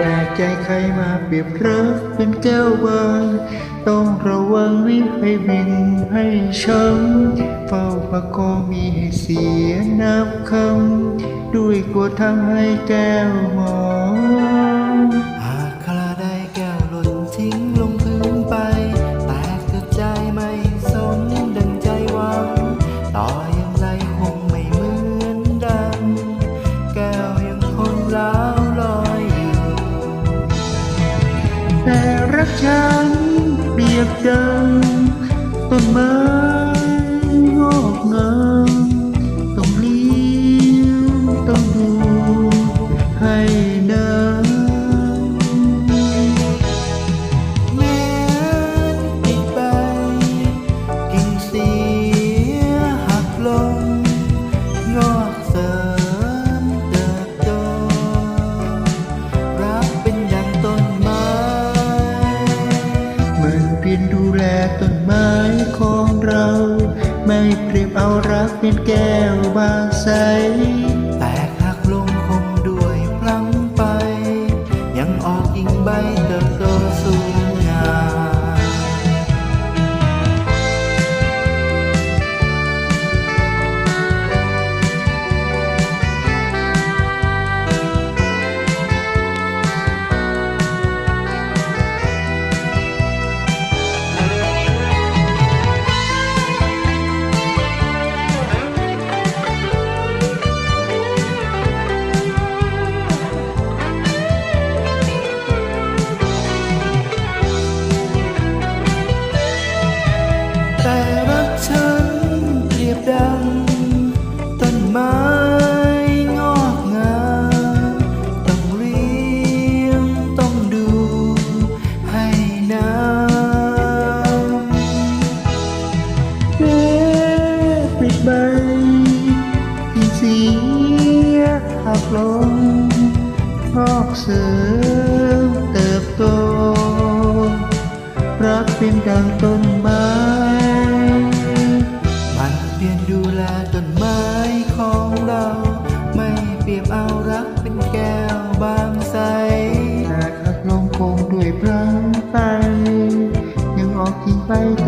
แต่ใจใครมาเปรียบรักเป็นแก้วบางต้องระวังวิให้บินให้ช้ำเฝ้าประกอมีให้เสียนับคำด้วยกลัวทำให้แก้วหมอง แต่รักฉันเปรียบดังต้นไม้งอกงาม ไม่เปรียบเอารักเป็นแก้วบางใส เสริมเติบโต รักเป็นดังต้นไม้มันเปลี่ยนดูแลต้นไม้ของเรา ไม่เปรียบเอารักเป็นแก้วบางใสแต่หักลงคงด้วยพลังไปยังออกกิ่งไปต